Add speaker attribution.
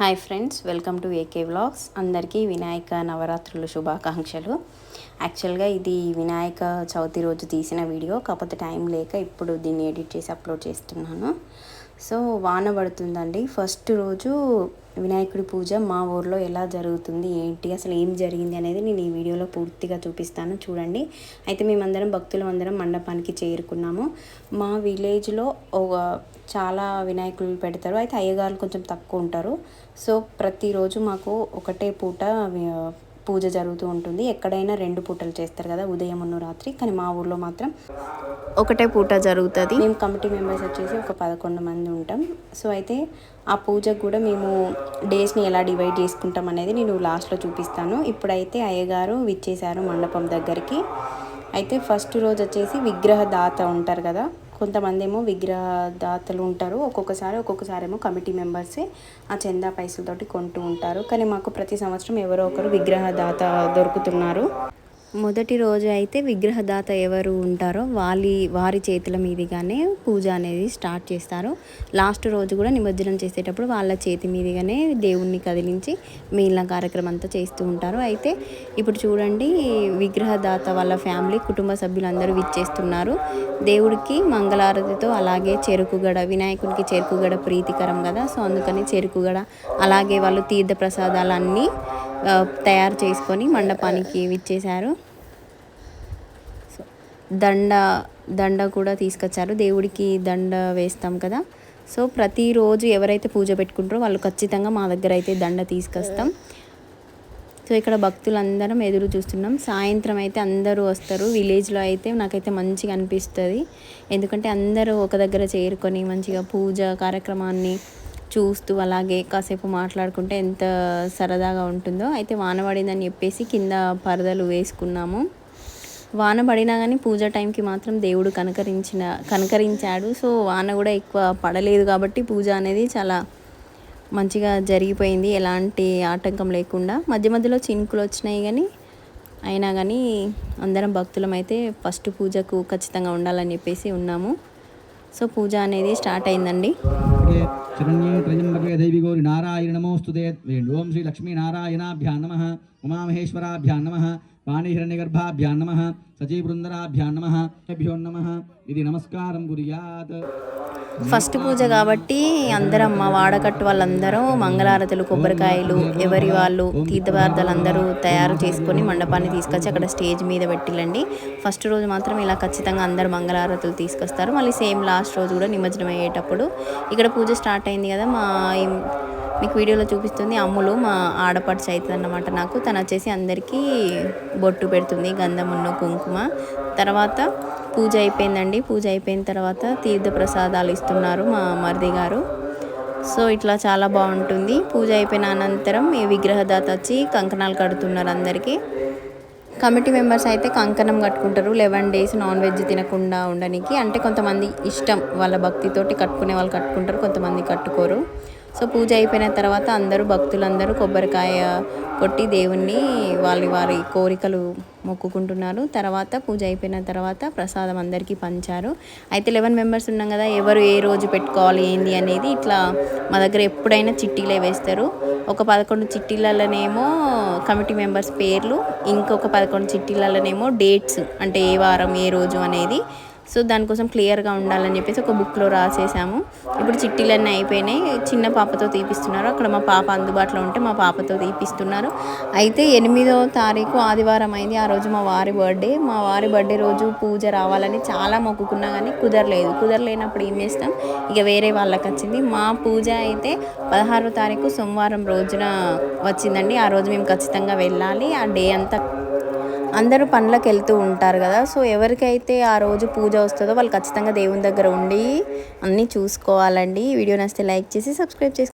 Speaker 1: Hi friends welcome to AK vlogs. అందరికీ వినాయక నవరాత్రుల శుభాకాంక్షలు. యాక్చువల్గా ఇది వినాయక చవితి రోజు తీసిన వీడియో కాకపోతే టైం లేక ఇప్పుడు దీన్ని ఎడిట్ చేసి అప్లోడ్ చేస్తున్నాను. సో వాన పడుతుందండి. ఫస్ట్ రోజు వినాయకుడి పూజ మా ఊర్లో ఎలా జరుగుతుంది ఏంటి అసలు ఏం జరిగింది అనేది నేను ఈ వీడియోలో పూర్తిగా చూపిస్తాను చూడండి. అయితే మేమందరం భక్తులం అందరం మండపానికి చేరుకున్నాము. మా విలేజ్లో ఒక చాలా వినాయకులు పెడతారు అయితే అయ్యగారులు కొంచెం తక్కువ ఉంటారు. సో ప్రతిరోజు మాకు ఒకటే పూట పూజ జరుగుతూ ఉంటుంది. ఎక్కడైనా రెండు పూటలు చేస్తారు కదా ఉదయం రాత్రి. కానీ మా ఊర్లో మాత్రం ఒకటే పూట జరుగుతుంది. మేము కమిటీ మెంబర్స్ వచ్చేసి ఒక పదకొండు మంది ఉంటాం. సో అయితే ఆ పూజకు కూడా మేము డేస్ని ఎలా డివైడ్ చేసుకుంటాం అనేది నేను లాస్ట్లో చూపిస్తాను. ఇప్పుడైతే అయ్యగారు విచ్చేశారు మండపం దగ్గరికి. అయితే ఫస్ట్ రోజు వచ్చేసి విగ్రహ దాత ఉంటారు కదా కొంతమంది ఏమో విగ్రహదాతలు ఉంటారు. ఒక్కొక్కసారి ఒక్కొక్కసారి ఏమో కమిటీ మెంబర్సే ఆ చందా పైసలతోటి కొంటూ ఉంటారు. కానీ మాకు ప్రతి సంవత్సరం ఎవరో ఒకరు విగ్రహదాత దొరుకుతున్నారు. మొదటి రోజు అయితే విగ్రహదాత ఎవరు ఉంటారో వాలి వారి చేతుల మీదుగానే పూజ అనేది స్టార్ట్ చేస్తారు. లాస్ట్ రోజు కూడా నిమజ్జనం చేసేటప్పుడు వాళ్ళ చేతి మీదుగానే దేవుణ్ణి కదిలించి మిగిలిన కార్యక్రమం అంతా చేస్తూ ఉంటారు. అయితే ఇప్పుడు చూడండి విగ్రహదాత వాళ్ళ ఫ్యామిలీ కుటుంబ సభ్యులందరూ విచ్చేస్తున్నారు. దేవుడికి మంగళారతితో అలాగే చెరుకుగడ వినాయకుడికి చెరుకుగడ ప్రీతికరం కదా. సో అందుకని చెరుకుగడ అలాగే వాళ్ళు తీర్థ ప్రసాదాలన్నీ తయారు చేసుకొని మండపానికి విచ్చేశారు. సో దండ దండ కూడా తీసుకొచ్చారు. దేవుడికి దండ వేస్తాం కదా. సో ప్రతిరోజు ఎవరైతే పూజ పెట్టుకుంటారో వాళ్ళు ఖచ్చితంగా మా దగ్గర అయితే దండ తీసుకొస్తాం. సో ఇక్కడ భక్తులందరం ఎదురు చూస్తున్నాం. సాయంత్రం అయితే అందరూ వస్తారు. విలేజ్లో అయితే నాకైతే మంచిగా అనిపిస్తుంది. ఎందుకంటే అందరూ ఒక దగ్గర చేరుకొని మంచిగా పూజ కార్యక్రమాన్ని చూస్తూ అలాగే కాసేపు మాట్లాడుకుంటే ఎంత సరదాగా ఉంటుందో. అయితే వాన పడిందని చెప్పేసి కింద పరదలు వేసుకున్నాము. వాన పడినా కానీ పూజ టైంకి మాత్రం దేవుడు కనకరించిన కనకరించాడు. సో వాన కూడా ఎక్కువ పడలేదు కాబట్టి పూజ అనేది చాలా మంచిగా జరిగిపోయింది. ఎలాంటి ఆటంకం లేకుండా. మధ్య మధ్యలో చినుకులు వచ్చినాయి కానీ అయినా కానీ అందరం భక్తులం అయితే ఫస్ట్ పూజకు ఖచ్చితంగా ఉండాలని చెప్పేసి ఉన్నాము. సో పూజ అనేది స్టార్ట్ అయిందండి.
Speaker 2: शरण्ये त्रयंबके देवी गौरी नारायण नमोऽस्तु ते ओम श्री लक्ष्मी नारायणाभ्यां नमः, उमामहेश्वराभ्यां नमः नम सचीवृंदराभ्या नम नमः नम यदि नमस्कार कुर्यात्।
Speaker 1: ఫస్ట్ పూజ కాబట్టి అందరం మా వాడకట్టు వాళ్ళందరూ మంగళారతులు కొబ్బరికాయలు ఎవరి వాళ్ళు తీర్థపదార్థాలు అందరూ తయారు చేసుకొని మండపాన్ని తీసుకొచ్చి అక్కడ స్టేజ్ మీద పెట్టిలండి ఫస్ట్ రోజు మాత్రం ఇలా ఖచ్చితంగా అందరు మంగళారతులు తీసుకొస్తారు. మళ్ళీ సేమ్ లాస్ట్ రోజు కూడా నిమజ్జనం అయ్యేటప్పుడు ఇక్కడ పూజ స్టార్ట్ అయింది కదా మా మీకు వీడియోలో చూపిస్తుంది అమ్ములు మా ఆడపడుచు అవుతుంది అన్నమాట నాకు. తను వచ్చేసి అందరికీ బొట్టు పెడుతుంది గంధమున్న కుంకుమ. తర్వాత పూజ అయిపోయిందండి. పూజ అయిపోయిన తర్వాత తీర్థ ప్రసాదాలు ఇస్తున్నారు మా మరిది గారు. సో ఇట్లా చాలా బాగుంటుంది. పూజ అయిపోయిన అనంతరం ఈ విగ్రహదాత వచ్చి కంకణాలు కడుతున్నారు అందరికీ. కమిటీ మెంబర్స్ అయితే కంకణం కట్టుకుంటారు. లెవెన్ డేస్ నాన్ వెజ్ తినకుండా ఉండడానికి అంటే కొంతమంది ఇష్టం వాళ్ళ భక్తితోటి కట్టుకునే వాళ్ళు కట్టుకుంటారు. కొంతమంది కట్టుకోరు. సో పూజ అయిపోయిన తర్వాత అందరూ భక్తులందరూ కొబ్బరికాయ కొట్టి దేవుణ్ణి వాళ్ళ వారి కోరికలు మొక్కుకుంటున్నారు. తర్వాత పూజ అయిపోయిన తర్వాత ప్రసాదం అందరికీ పంచారు. అయితే లెవెన్ మెంబర్స్ ఉన్నాం కదా ఎవరు ఏ రోజు పెట్టుకోవాలి ఏంది అనేది ఇట్లా మా దగ్గర ఎప్పుడైనా చిట్టీలే వేస్తారు. ఒక పదకొండు చిట్టీలలోనేమో కమిటీ మెంబర్స్ పేర్లు ఇంకొక పదకొండు చిట్టీలలోనేమో డేట్స్ అంటే ఏ వారం ఏ రోజు అనేది సో దానికోసం క్లియర్గా ఉండాలని చెప్పేసి ఒక బుక్లో రాసేసాము. ఇప్పుడు చిట్టీలన్నీ అయిపోయినాయి. చిన్న పాపతో తీపిస్తున్నారు. అక్కడ మా పాప అందుబాటులో ఉంటే మా పాపతో తీపిస్తున్నారు. అయితే ఎనిమిదో తారీఖు ఆదివారం అయింది. ఆ రోజు మా వారి బర్త్డే. మా వారి బర్త్డే రోజు పూజ రావాలని చాలా మొక్కుకున్నా కానీ కుదరలేదు. కుదరలేనప్పుడు ఏం చేస్తాం? ఇక వేరే వాళ్ళకి వచ్చింది. మా పూజ అయితే పదహారో తారీఖు సోమవారం రోజున వచ్చిందండి. ఆ రోజు మేము ఖచ్చితంగా వెళ్ళాలి. ఆ డే అంతా అందరూ పనులకు వెళ్తూ ఉంటారు కదా. సో ఎవరికైతే ఆ రోజు పూజ వస్తుందో వాళ్ళు ఖచ్చితంగా దేవుని దగ్గర ఉండి అన్నీ చూసుకోవాలండి. వీడియో నచ్చితే లైక్ చేసి సబ్స్క్రైబ్ చేసుకో